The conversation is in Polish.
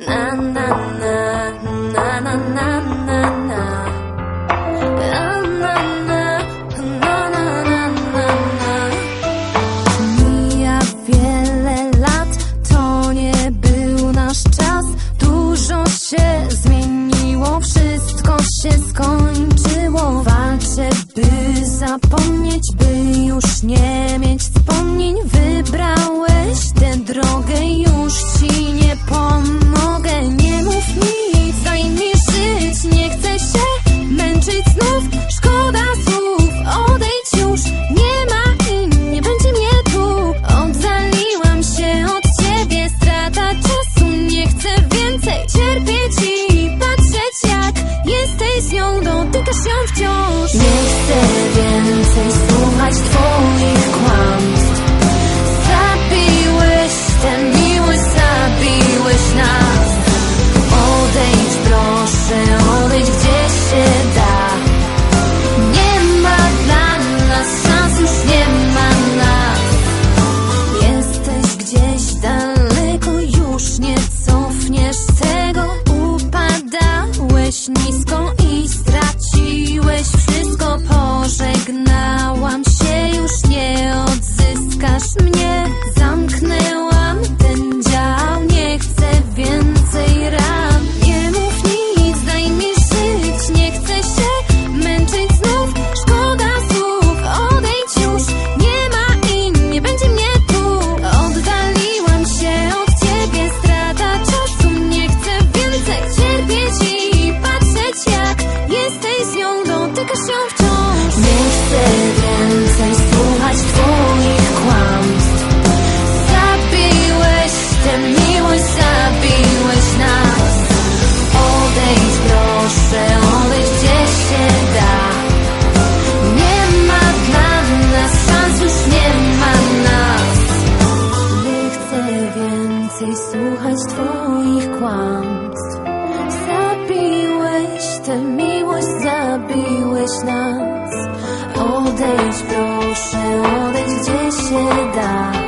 Na na na na na na na na Mija wiele lat, to nie był nasz czas Dużo się zmieniło, wszystko się skończyło Walczę, by zapomnieć, by już nie nią się wciąż. Nie chcę więcej słuchać twoich kłamstw. więcej słuchać Twoich kłamstw. Zabiłeś tę miłość, zabiłeś nas. Odejdź, proszę, odejdź, gdzie się da.